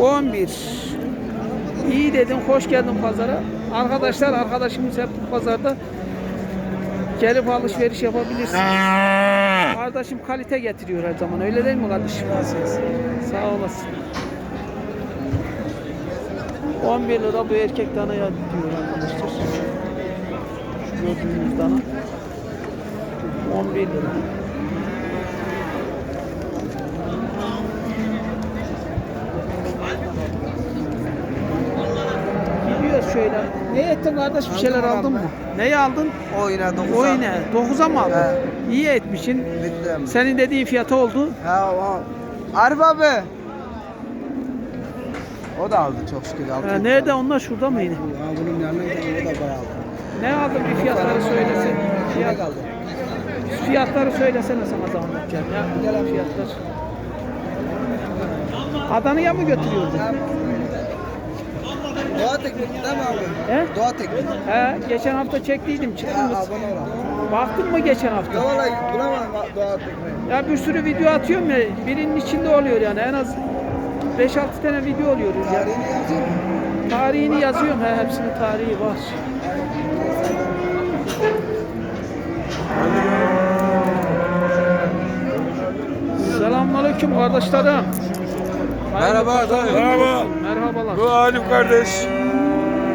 11. İyi dedin, hoş geldin pazara. Arkadaşlar, arkadaşımız hep bu pazarda gelip alışveriş yapabilirsin. Kardeşim kalite getiriyor her zaman. Öyle değil mi kardeşim? Sağ olasın. 11 lira bu erkek danaya diyor arkadaşlar. Şu gördüğünüz dana. 11 lira. Gidiyoruz şöyle. Ne ettin kardeş bir şeyler Aldım aldın abi. mı? Neyi aldın? Oyna 9'a. Oyna. 9'a mı aldın? He. İyi etmişsin. Bittim. Senin dediğin fiyatı oldu. Ha o. Arif abi. O da aldı çok şükür. Aldı. Ha, nerede onlar şurada mı yine? Ha, bunun yanına gidelim o da bayağı aldı. Ne aldın bir fiyatları söylesin. Fiyat, kaldı? fiyatları söylesene sana zahmet gel. Ya, gel fiyatlar. Adana'ya mı götürüyordun? Doğa teknik değil mi abi? He? Doğa teknik. He, geçen hafta çektiydim abone ol. Baktın mı geçen Ya hafta? vallahi bulamadım Doğa teknik. Ya bir sürü video atıyorum ya. Birinin içinde oluyor yani. En az 5-6 tane video oluyor. Ya. Tarihini yazıyor mu? Tarihini yazıyorum. He, hepsinin tarihi var. Selamünaleyküm kardeşlerim. Merhaba Merhaba. Merhabalar. Bu Halim kardeş.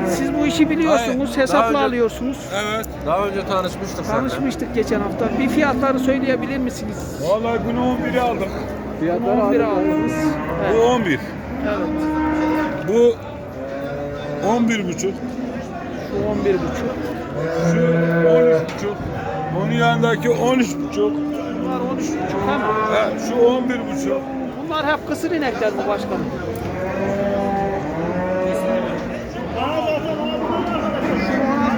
Siz bu işi biliyorsunuz, Hayır, hesapla daha önce- alıyorsunuz. Evet. Daha önce tanışmıştık seninle. Tanışmıştık geçen hafta. Bir fiyatları söyleyebilir misiniz? Vallahi bunu 11'e aldım. Bunu 11 aldınız. Bu Evet. 11. evet. Bu 11 buçuk. Şu 11 buçuk. Şu 13 buçuk. Onun yanındaki 13 buçuk. Bunlar 13 buçuk ama Ha, şu 11 buçuk. bunlar hep kısır inekler mi başkanım?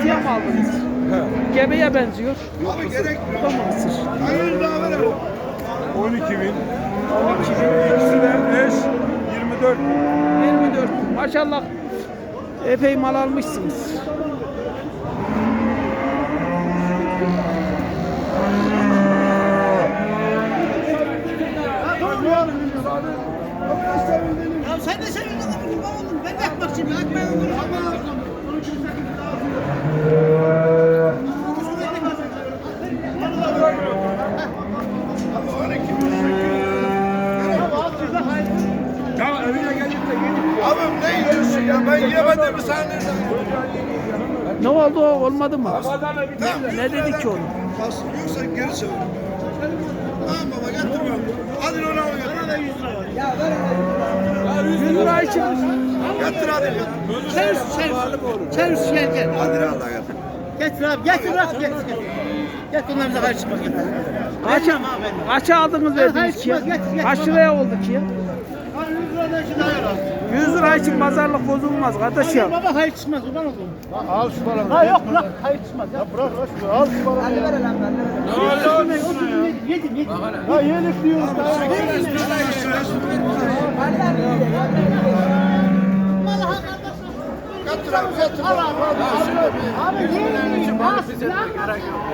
16'ya mı aldınız? Ha. Gebeye benziyor. Abi gerek Bu da mı kısır? 12 bin. 12 İkisi de eş 24 bin. 24 Maşallah epey mal almışsınız. Ya sen de senin adamı kurban oldun. Ben de yapmak için. Ekmeği olur. Ya evine gelip de yedik. Abim ne yiyorsun ya? Ben yemedim mi sen nereden? Ne oldu o olmadı mı? Ne dedi ki onu? Kalsın yoksa geri çevir. Tamam baba getirmem. Hadi onu al getir. 100 lira için Getir hadi getir. Servis, servis. Servis gel. Hadi al da getir. Getir abi, getir abi, getir. getir. Getir onlar bize karşı çıkmak getir. kaç, kaça aldınız verdiniz ki ya? Kaç liraya oldu ki ya? 100 liradan için daha yok. 100 lira için pazarlık bozulmaz kardeş ya. Baba hayır çıkmaz, kurban oldum. Al şu paranı. Ha yok bırak, hayır çıkmaz. Ya bırak. Al şu paranı. Hadi ver lan ben. Yedim, oturdum, yedim, yedim. Ya yedik diyoruz abi abi, abi. Abi yedim?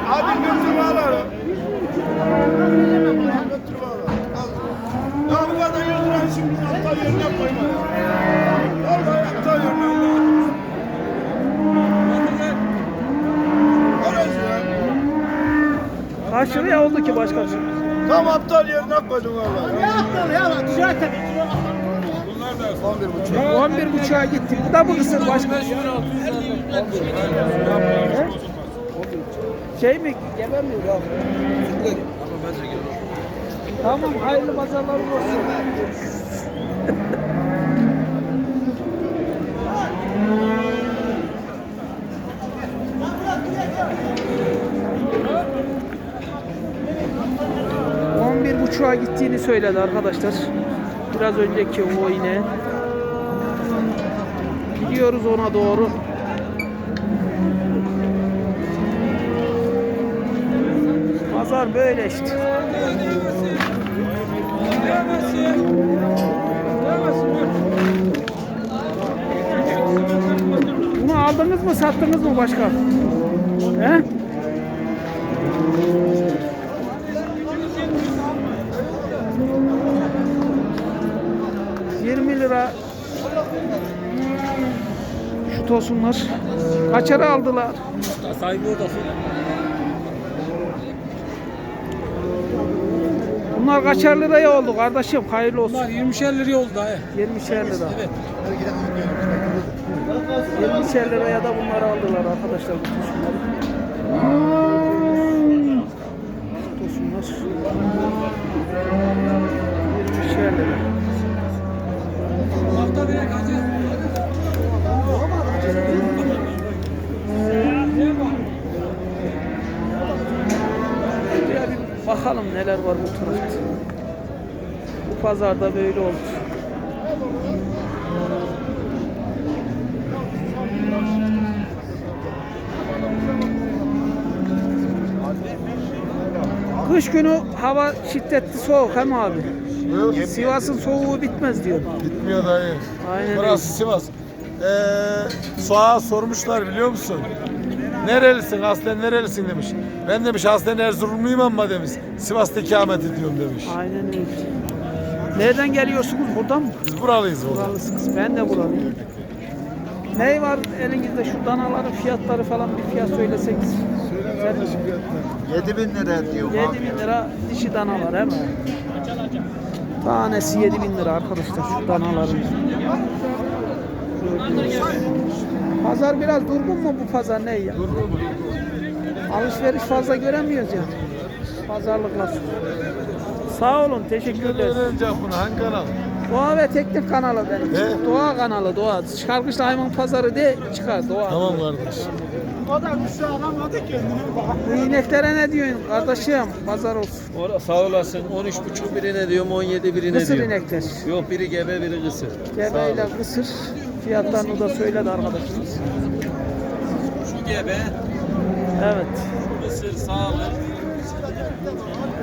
Hadi götür bağları. Götür aptal yerine koyma ya. Aptal yerine Allah. Oldu ki başkanım? Tam aptal yerine koydum valla. Ne yaptın ya? Bak, Ticaret tabii. 11 buçuğa gitti. Bu da bu kısır başkanım. Şey mi? Gebe mi? Yok. Tamam hayırlı pazarlar olsun. On bir gittiğini söyledi arkadaşlar. Biraz önceki o yine. Gidiyoruz ona doğru. Pazar böyle işte. Bunu aldınız mı sattınız mı başkan? He? Yirmi 20 lira. Şu tosunlar. Kaçara aldılar? Sahibi oradasın. Bunlar kaçar liraya oldu kardeşim? Hayırlı olsun. Bunlar 20'şer liraya oldu dayı. 20'şer lira. Evet. 20'şer liraya da bunları aldılar arkadaşlar bu tosunları. Tosunlar. 20'şer lira. Hafta bile kaçıyor. Şuraya bir bakalım neler var bu tarafta. Bu pazarda böyle oldu. Kış günü hava şiddetli soğuk hem abi. Sivas'ın soğuğu bitmez diyor. Gitmiyor dayı. Aynen Burası Sivas. Ee, Suha sormuşlar biliyor musun? Nerelisin? Aslen nerelisin demiş. Ben demiş aslen Erzurumluyum ama demiş. Sivas'ta ikamet ediyorum demiş. Aynen öyle. Nereden geliyorsunuz? Buradan mı? Biz buralıyız oğlum. Buralısınız. Ben de buralıyım. Ne var elinizde şu danaların fiyatları falan bir fiyat söyleseniz. Söyle kardeşim fiyatlar. 7 bin lira diyor 7 bin lira dişi danalar he mi? Tanesi 7 bin lira arkadaşlar şu danaların. Gördüğünüz. Pazar biraz durgun mu bu pazar ne ya? Alışveriş fazla göremiyoruz ya. Pazarlıklar. Sağ olun teşekkür ederiz. Öğrenecek bunu hangi kanal? Doğa ve Teknik kanalı benim. He? Doğa kanalı Doğa. Şarkışlı hayvan pazarı de çıkar Doğa. Tamam kardeş. O da bir şey alamadı kendine bak. Bu ineklere ne diyorsun kardeşim? Pazar olsun. Ora- Sağ olasın. 13,5 birine diyorum, 17 birine Kısır diyorum. inekler. Yok biri gebe biri kısır. Sağ Gebeyle olun. kısır. Fiyatlarını da söyledi arkadaşımız. Şu gebe, Evet. kısır, sağlık.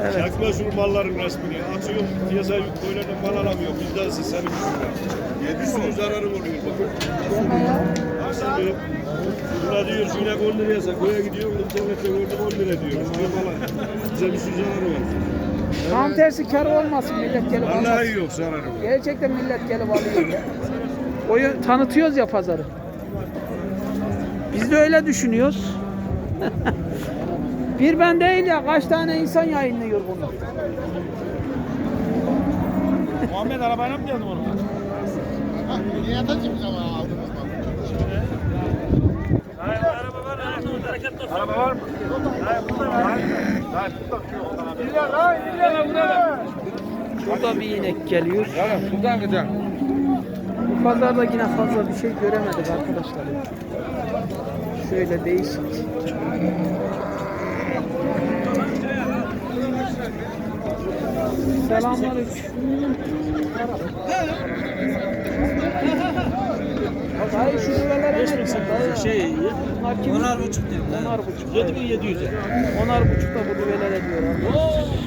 Evet. Çakma şu malların resmini. Açıyor piyasa yük koyulardan mal alamıyor. Bizden siz senin yüzünden. Bir sürü zararı oluyor bak. Aslında buna diyor şu inek 10 liraya sen koya gidiyor. İnternette gördüm 10 lira diyor. Falan. Bize bir sürü zararı var. Tam tersi kar olmasın millet gelip Vallahi almasın. yok zararı var. Gerçekten millet gelip alıyor. Ya. Oyu tanıtıyoruz ya pazarı. Biz de öyle düşünüyoruz. Bir ben değil ya kaç tane insan yayınlıyor bunu. Muhammed arabayla mı geldin onu? Araba var mı? Burada bir inek geliyor. Buradan gideceksin. Pazarda yine fazla bir şey göremedik arkadaşlar. Şöyle değişik. Selamünaleyküm. Dayı şu düvelere ne diyorsun dayı? Şey, onar buçuk diyorum. Onar buçuk. 7700 Onar buçuk da bu düvelere diyor abi.